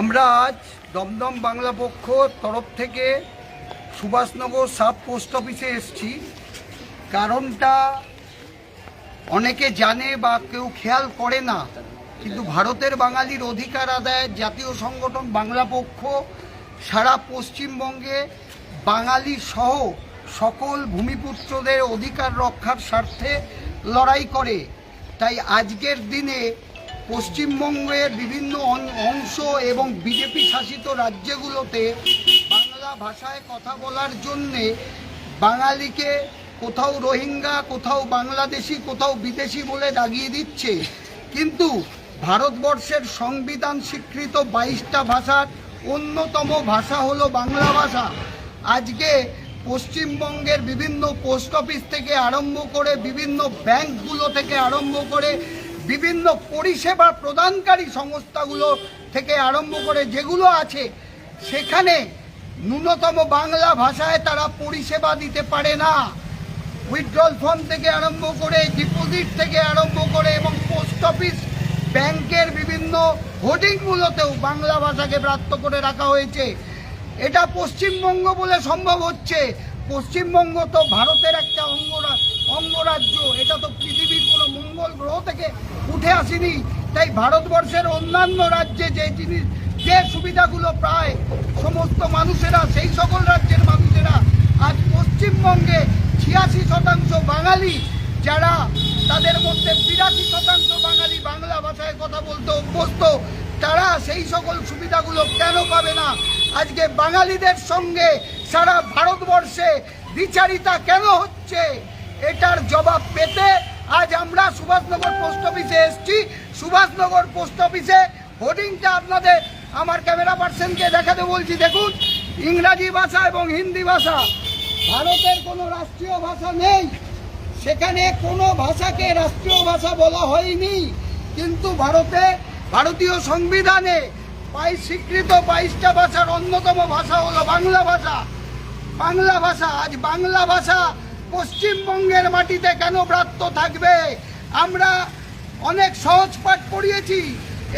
আমরা আজ দমদম বাংলা পক্ষ তরফ থেকে সুভাষনগর সাব পোস্ট অফিসে এসেছি। কারণটা অনেকে জানে বা কেউ খেয়াল করে না, কিন্তু ভারতের বাঙালির অধিকার আদায় জাতীয় সংগঠন বাংলা পক্ষ সারা পশ্চিমবঙ্গে বাঙালি সহ সকল ভূমিপুত্রদের অধিকার রক্ষার স্বার্থে লড়াই করে। তাই আজকের দিনে পশ্চিমবঙ্গের বিভিন্ন অংশ এবং বিজেপি শাসিত রাজ্যগুলোতে বাংলা ভাষায় কথা বলার জন্যে বাঙালিকে কোথাও রোহিঙ্গা, কোথাও বাংলাদেশি, কোথাও বিদেশি বলে দাগিয়ে দিচ্ছে। কিন্তু ভারতবর্ষের সংবিধান স্বীকৃত বাইশটা ভাষার অন্যতম ভাষা হলো বাংলা ভাষা। আজকে পশ্চিমবঙ্গের বিভিন্ন পোস্ট অফিস থেকে আরম্ভ করে বিভিন্ন ব্যাংকগুলো থেকে আরম্ভ করে বিভিন্ন পরিষেবা প্রদানকারী সংস্থাগুলো থেকে আরম্ভ করে যেগুলো আছে, সেখানে ন্যূনতম বাংলা ভাষায় তারা পরিষেবা দিতে পারে না। উইথড্রল ফর্ম থেকে আরম্ভ করে ডিপোজিট থেকে আরম্ভ করে এবং পোস্ট অফিস ব্যাংকের বিভিন্ন হোর্ডিংগুলোতেও বাংলা ভাষাকে ব্রাত্য করে রাখা হয়েছে। এটা পশ্চিমবঙ্গ বলে সম্ভব হচ্ছে। পশ্চিমবঙ্গ তো ভারতের একটা অঙ্গরা অঙ্গরাজ্য এটা তো পৃথিবীর কোনো মঙ্গল গ্রহ থেকে উঠে আসেনি। তাই ভারতবর্ষের অন্যান্য রাজ্যে যে জিনিস, যে সুবিধাগুলো প্রায় সমস্ত মানুষেরা, সেই সকল রাজ্যের মানুষেরা আজ পশ্চিমবঙ্গে ছিয়াশি শতাংশ বাঙালি যারা মধ্যে বিরাশি শতাংশ বাঙালি বাংলা ভাষায় কথা বলতে অভ্যস্ত, তারা সেই সকল সুবিধাগুলো কেন পাবে না? আজকে বাঙালিদের সঙ্গে সারা ভারতবর্ষে বিচারিতা কেন হচ্ছে? এটার জবাব পেতে আজ আমরা সুভাষনগর পোস্ট অফিসে এসছি। সুভাষনগর পোস্ট অফিসে হোর্ডিংটা আপনাদের, আমার ক্যামেরা পার্সনকে দেখাতে বলছি। দেখুন, ইংরাজি ভাষা এবং হিন্দি ভাষা। ভারতের কোনো রাষ্ট্রীয় ভাষা নেই। সেখানে কোনো ভাষাকে রাষ্ট্রীয় ভাষা বলা হয়নি। কিন্তু ভারতে ভারতীয় সংবিধানে বাইশ স্বীকৃত বাইশটা ভাষার অন্যতম ভাষা হলো বাংলা ভাষা। বাংলা ভাষা, আজ বাংলা ভাষা পশ্চিমবঙ্গের মাটিতে কেন ব্রাত্য থাকবে? আমরা অনেক সহজ পাঠ পড়িয়েছি,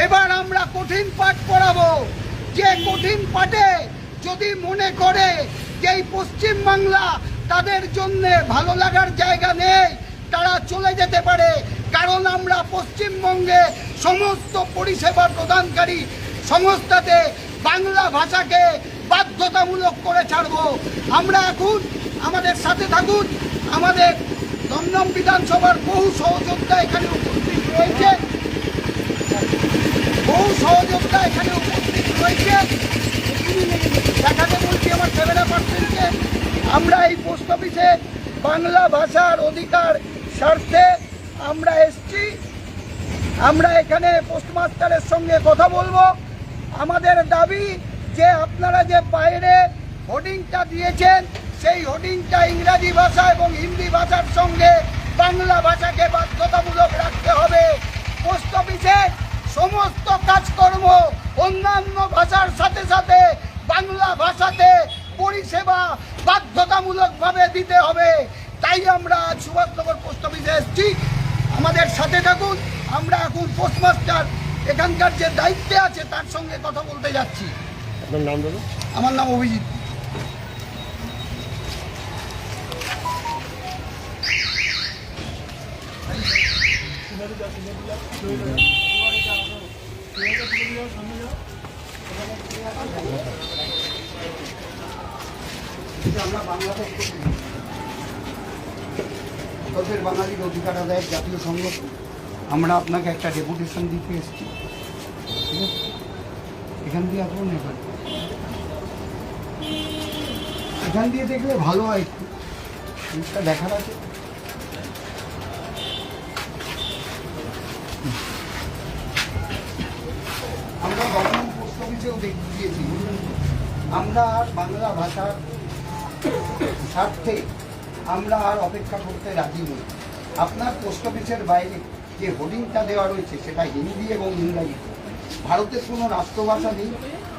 এবার আমরা কঠিন পাঠ পড়াবো। যে কঠিন পাঠে যদি মনে করে যে পশ্চিম বাংলা তাদের জন্য ভালো লাগার জায়গা নেই। তারা চলে যেতে পারে। কারণ আমরা পশ্চিমবঙ্গে সমস্ত পরিষেবা প্রদানকারী সংস্থাতে বাংলা ভাষাকে বাধ্যতামূলক করে ছাড়বো। আমরা এখন আমাদের সাথে থাকুন। আমাদের দমদম বিধানসভার বহু সহযোদ্ধা এখানে উপস্থিত রয়েছে। বহু সহযোদ্ধা এখানে উপস্থিত রয়েছে। দেখাতে বলছি আমার ক্যামেরা পার্সনকে আমরা এই পোস্ট অফিসে বাংলা ভাষার অধিকার স্বার্থে আমরা এসছি। আমরা এখানে পোস্টমাস্টারের সঙ্গে কথা বলব। আমাদের দাবি যে আপনারা যে বাইরে হোর্ডিংটা দিয়েছেন, সেই হোর্ডিংটা ইংরাজি ভাষা এবং হিন্দি ভাষার সঙ্গে বাংলা ভাষাকে বাধ্যতামূলক রাখতে হবে। পোস্ট অফিসে সমস্ত কাজকর্ম অন্যান্য ভাষার সাথে সাথে বাংলা ভাষাতে পরিষেবা বাধ্যতামূলকভাবে দিতে হবে। তাই আমরা সুভাষনগর পোস্ট অফিসে এসেছি। আমাদের সাথে থাকুন। আমরা এখন পোস্টমাস্টার। এখানকার যে দায়িত্বে আছে তার সঙ্গে কথা বলতে যাচ্ছি। আপনার নাম দাদা আমার নাম অভিজিৎ। আমরা বাংলা পক্ষ বাঙালির অধিকার আদায়ের জাতীয় সংগঠন। আমরা আপনাকে একটা ডেপুটেশন দিতে এসেছি, ঠিক আছে? এখান দিয়ে আসুন এখান এখান দিয়ে দেখলে ভালো হয় একটু। জিনিসটা দেখার আছে। আমরা বর্তমান পোস্ট অফিসেও দেখিয়েছি আমরা বাংলা ভাষার স্বার্থে আমরা আর অপেক্ষা করতে রাজি নই। আপনার পোস্ট অফিসের বাইরে যে হোর্ডিংটা দেওয়া রয়েছে, সেটা হিন্দি এবং ইংরাজি। ভারতের কোনো রাষ্ট্রভাষা নেই।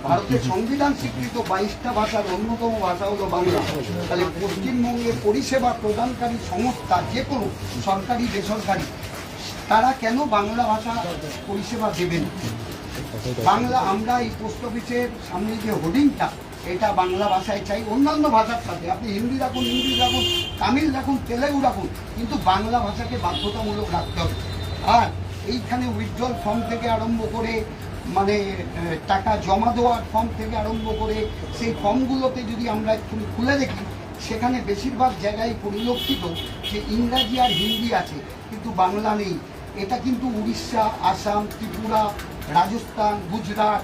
ভারতের সংবিধান স্বীকৃত বাইশটা ভাষার অন্যতম ভাষা হলো বাংলা। তাহলে পশ্চিমবঙ্গে পরিষেবা প্রদানকারী সংস্থা যে কোনো সরকারি, বেসরকারি, তারা কেন বাংলা ভাষা পরিষেবা দেবেন? বাংলা, আমরা এই পোস্ট অফিসের সামনে যে হোর্ডিংটা এটা বাংলা ভাষায় চাই, অন্যান্য ভাষার সাথে। আপনি হিন্দি রাখুন, ইংলিশ রাখুন, তামিল রাখুন, তেলেগু রাখুন, কিন্তু বাংলা ভাষাকে বাধ্যতামূলক রাখতে হবে। আর এইখানে উইথড্রল ফর্ম থেকে আরম্ভ করে মানে টাকা জমা দেওয়ার ফর্ম থেকে আরম্ভ করে, সেই ফর্মগুলোতে যদি আমরা একটু খুলে দেখি, সেখানে বেশিরভাগ জায়গায় পরিলক্ষিত যে ইংরাজি আর হিন্দি আছে, কিন্তু বাংলা নেই। এটা কিন্তু উড়িষ্যা, আসাম, ত্রিপুরা, রাজস্থান, গুজরাট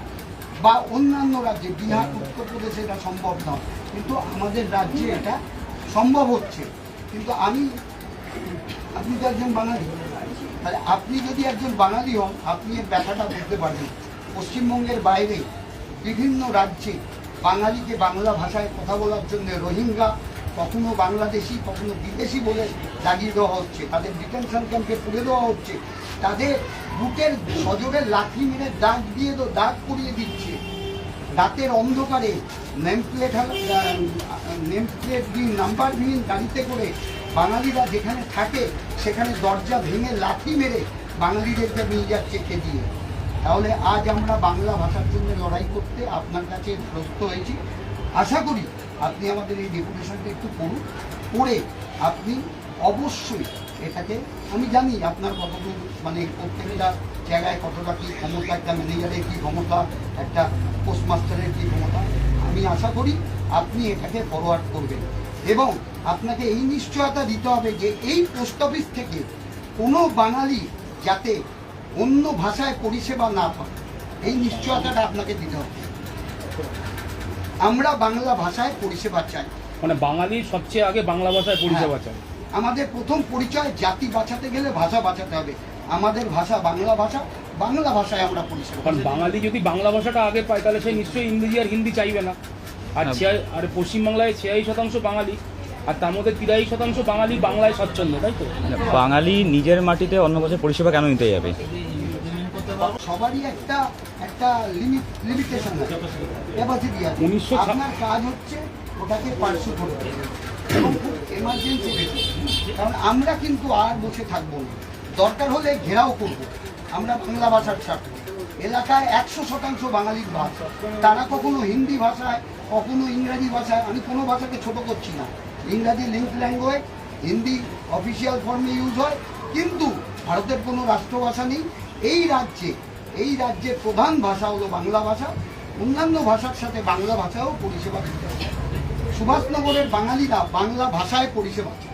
বা অন্যান্য রাজ্যে, বিহার, উত্তরপ্রদেশে এটা সম্ভব নয়। কিন্তু আমাদের রাজ্যে এটা সম্ভব হচ্ছে। কিন্তু আমি, আপনি তো একজন বাঙালি। তাহলে আপনি যদি একজন বাঙালি হন, আপনি এর ব্যথাটা বুঝতে পারবেন। পশ্চিমবঙ্গের বাইরে বিভিন্ন রাজ্যে বাঙালিকে বাংলা ভাষায় কথা বলার জন্য রোহিঙ্গা কখনো বাংলাদেশি, কখনো বিদেশি বলে দাগিয়ে দেওয়া হচ্ছে। তাদের ডিটেনশন ক্যাম্পে তুলে দেওয়া হচ্ছে। তাদের বুকের সজোরে লাঠি মেরে দাগ দিয়ে তো দাগ করিয়ে দিচ্ছে। রাতের অন্ধকারে নেম প্লেট নেম প্লেট বিহীন নাম্বারবিহীন গাড়িতে করে বাঙালিরা যেখানে থাকে, সেখানে দরজা ভেঙে লাঠি মেরে বাঙালিদেরকে নিয়ে যাচ্ছে দিয়ে তাহলে আজ আমরা বাংলা ভাষার জন্য লড়াই করতে আপনার কাছে প্রস্তুত হয়েছি। আশা করি আপনি আমাদের এই ডেপুটেশনটা একটু পড়ুন। পড়ে আপনি অবশ্যই এটাকে, আমি জানি আপনার কতটুকু মানে প্রত্যেকটা জায়গায় কতটা কী ক্ষমতা, একটা ম্যানেজারের কী ক্ষমতা, একটা পোস্টমাস্টারের কী ক্ষমতা। আমি আশা করি আপনি এটাকে ফরওয়ার্ড করবেন। এবং আপনাকে এই নিশ্চয়তা দিতে হবে যে এই পোস্ট অফিস থেকে কোনো বাঙালি যাতে অন্য ভাষায় পরিষেবা না পায়। এই নিশ্চয়তাটা আপনাকে দিতে হবে। আমরা বাংলা ভাষায় পরিষেবা চাই। মানে বাঙালির সবচেয়ে আগে বাংলা ভাষায় পরিষেবা চাই আমাদের প্রথম পরিচয় জাতি বাঁচাতে গেলে ভাষা বাঁচাতে হবে। আমাদের ভাষা বাংলা ভাষা বাংলা ভাষায় আমরা পরিষেবা কারণ বাঙালি যদি বাংলা ভাষাটা আগে পায় তাহলে সে নিশ্চয়ই ইংরেজি আর হিন্দি চাইবে না। আর হ্যাঁ। ছিয়া- আর পশ্চিমবাংলায় ছিয়াশি শতাংশ বাঙালি আর তার মধ্যে তিরাশি শতাংশ বাঙালি বাংলায় স্বচ্ছন্দ তাই তো? বাঙালি নিজের মাটিতে অন্য ভাষার পরিষেবা কেন নিতে যাবে? সবারই একটা একটা লিমিট লিমিটেশন আছে। ক্যাপাসিটি আছে। আপনার কাজ হচ্ছে ওটাকে পার্সু করতে এবং খুব এমার্জেন্সি কারণ আমরা কিন্তু আর বসে থাকব না। দরকার হলে ঘেরাও করব। আমরা বাংলা ভাষার স্বার্থে এলাকায় একশো শতাংশ বাঙালির বাস তারা কখনো হিন্দি ভাষায় কখনো ইংরাজি ভাষায়। আমি কোনো ভাষাকে ছোট করছি না। ইংরাজি লিঙ্ক ল্যাঙ্গুয়েজ হিন্দি অফিসিয়াল ফর্মে ইউজ হয়। কিন্তু ভারতের কোনো রাষ্ট্রভাষা নেই। এই রাজ্যে, এই রাজ্যের প্রধান ভাষা হলো বাংলা ভাষা। অন্যান্য ভাষার সাথে বাংলা ভাষাও পরিষেবা দিতে সুভাষনগরের বাঙালিরা বাংলা ভাষায় পরিষেবা চায়।